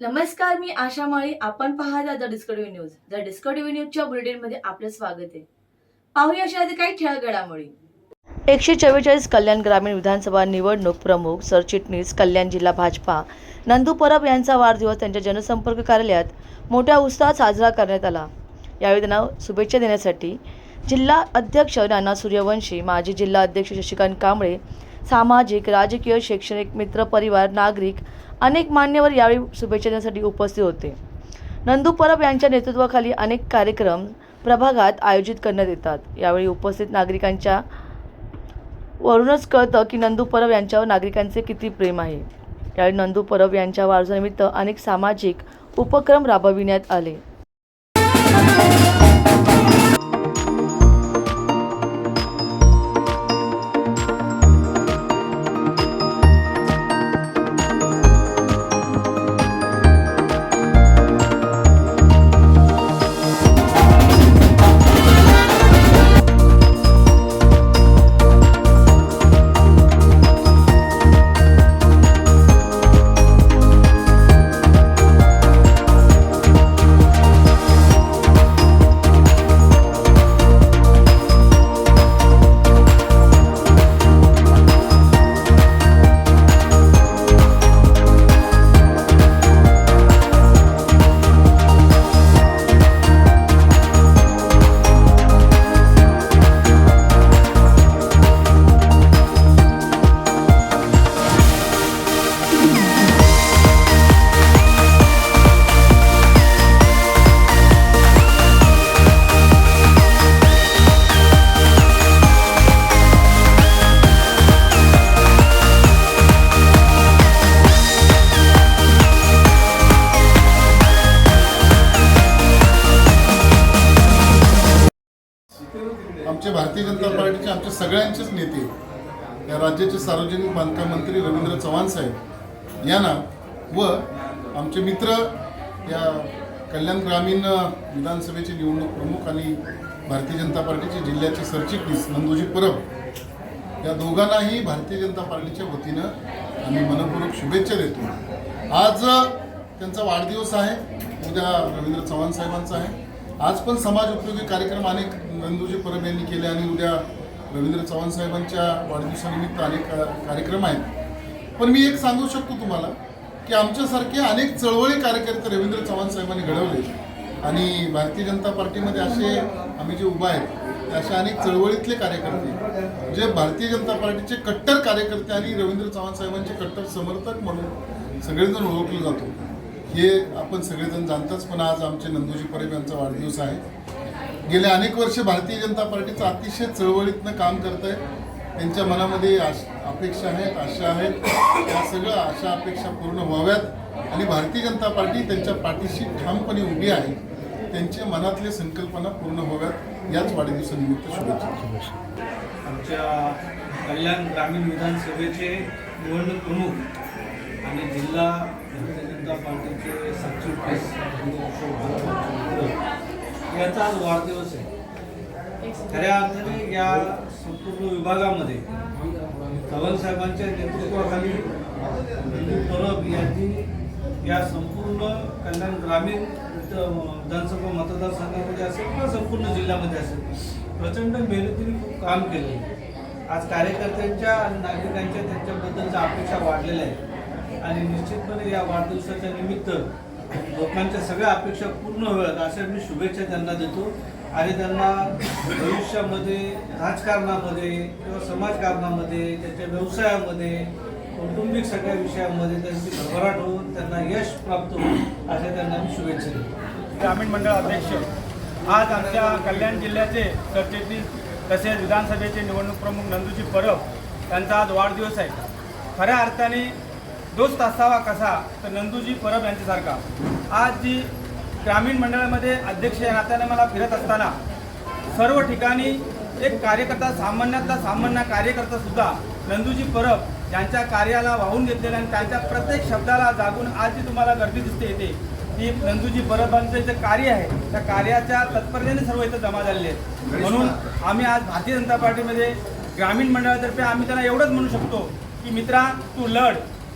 नमस्कार मी आशा माळी. आपण पाहता the Discovery news. The Discovery न्यूजच्या बुलेटिनमध्ये आपलं स्वागत आहे. पाहूया अशा आधी काही ठळक घडामोडी एकशे चव्वेचाळीस कल्याण ग्रामीण विधानसभा निवडणूक प्रमुख सरचिटणीस कल्याण जिल्हा भाजपा नंदू परब यांचा वाढदिवस त्यांच्या जनसंपर्क कार्यालयात मोठ्या उत्साहात साजरा करण्यात आला. यावेळी त्यांना शुभेच्छा देण्यासाठी जिल्हा अध्यक्ष नाना सूर्यवंशी माजी जिल्हा अध्यक्ष शशिकांत कांबळे सामाजिक राजकीय शैक्षणिक मित्र परिवार नागरिक अनेक मान्यवर यावेळी शुभेच्छा देण्यासाठी उपस्थित होते. नंदू परब यांच्या नेतृत्वाखाली अनेक कार्यक्रम प्रभागात आयोजित करण्यात येतात. यावेळी उपस्थित नागरिकांच्या वरूनच कळतं की नंदू परब यांच्यावर नागरिकांचे किती प्रेम आहे. यावेळी नंदू परब यांच्या वाढदिवसानिमित्त अनेक सामाजिक उपक्रम राबविण्यात आले. भारतीय जनता पार्टीचे आमच्या सगळ्यांचेच नेते या राज्याचे सार्वजनिक बांधकाम मंत्री रवींद्र चव्हाण साहेब यांना व आमचे मित्र या कल्याण ग्रामीण विधानसभेचे निवडणूक प्रमुख आणि भारतीय जनता पार्टीचे जिल्ह्याचे सरचिटणीस नंदोजी परब या दोघांनाही भारतीय जनता पार्टीच्या वतीनं आम्ही मनपूर्वक शुभेच्छा देतो. आज त्यांचा वाढदिवस आहे. उद्या रवींद्र चव्हाण साहेबांचा आहे. आज पण समाज उपयोगी कार्यक्रम अनेक नंदूजी परब यांनी केले आणि उद्या रवींद्र चव्हाण साहेबांच्या वाढदिवसानिमित्त अनेक कार्यक्रम आहेत. पण मी एक सांगू शकतो तुम्हाला की आमच्यासारखे अनेक चळवळी कार्यकर्ते रवींद्र चव्हाण साहेबांनी घडवले. आणि भारतीय जनता पार्टीमध्ये असे आम्ही जे उभा आहेत ते असे अनेक चळवळीतले कार्यकर्ते जे भारतीय जनता पार्टीचे कट्टर कार्यकर्ते आणि रवींद्र चव्हाण साहेबांचे कट्टर समर्थक म्हणून सगळेजण ओळखले जातो. हे आपण सगळेजण जाणताच पण आज आमचे नंदोजी परब यांचा वाढदिवस आहे. गेल्या अनेक वर्ष भारतीय जनता पार्टीचं अतिशय चळवळीतनं काम करत आहे. त्यांच्या मनामध्ये आश अपेक्षा आहेत आशा आहेत. त्या सगळ्या आशा अपेक्षा पूर्ण व्हाव्यात. आणि भारतीय जनता पार्टी त्यांच्या पाठीशी ठामपणे उभी आहे. त्यांच्या मनातल्या संकल्पना पूर्ण व्हाव्यात. याच वाढदिवसानिमित्त शुभेच्छा. आमच्या कल्याण ग्रामीण विधानसभेचे निवडणूक प्रमुख आणि जिल्हा भारतीय जनता पार्टीचे सरचिटणीस याचा आज वाढदिवस आहे. खऱ्या अर्थाने या संपूर्ण विभागामध्ये चव्हाण साहेबांच्या नेतृत्वाखाली हिंदू परब यांनी या संपूर्ण कल्याण ग्रामीण विधानसभा मतदारसंघामध्ये असेल किंवा संपूर्ण जिल्ह्यामध्ये असेल प्रचंड मेहनतीने खूप काम केलं आज कार्यकर्त्यांच्या आणि नागरिकांच्या त्यांच्याबद्दलच्या अपेक्षा वाढलेल्या आहेत. आणि निश्चितपणे या वाढदिवसाच्या निमित्त लोकांच्या सगळ्या अपेक्षा पूर्ण व्हाव्यात अशा मी शुभेच्छा त्यांना देतो. आणि त्यांना भविष्यामध्ये राजकारणामध्ये किंवा समाजकारणामध्ये त्यांच्या व्यवसायामध्ये कौटुंबिक सगळ्या विषयांमध्ये त्यांची भरभराट होऊन त्यांना यश प्राप्त होईल अशा त्यांना मी शुभेच्छा देतो. ग्रामीण मंडळ अध्यक्ष आज आमच्या कल्याण जिल्ह्याचे सरचिटणीस तसेच विधानसभेचे निवडणूक प्रमुख नंदूजी परब यांचा आज वाढदिवस आहे. खऱ्या अर्थाने दोस्त असावा कसा? तर नंदूजी परब यांच्यासारखा. आज जी ग्रामीण मंडळामध्ये अध्यक्ष या नात्याने मला फिरत असताना सर्व ठिकाणी एक कार्यकर्ता सामान्यातला सामान्य कार्यकर्ता सुद्धा नंदूजी परब यांच्या कार्याला वाहून घेतलेला आणि त्यांच्या प्रत्येक शब्दाला जागून आज जी तुम्हाला गर्दी दिसते येते ती नंदूजी परबांचं जे कार्य आहे त्या कार्याच्या तत्परतेने सर्व इथं जमा झालेले आहेत. म्हणून आम्ही आज भारतीय जनता पार्टीमध्ये ग्रामीण मंडळातर्फे आम्ही त्यांना एवढंच म्हणू शकतो की मित्रा तू लढ.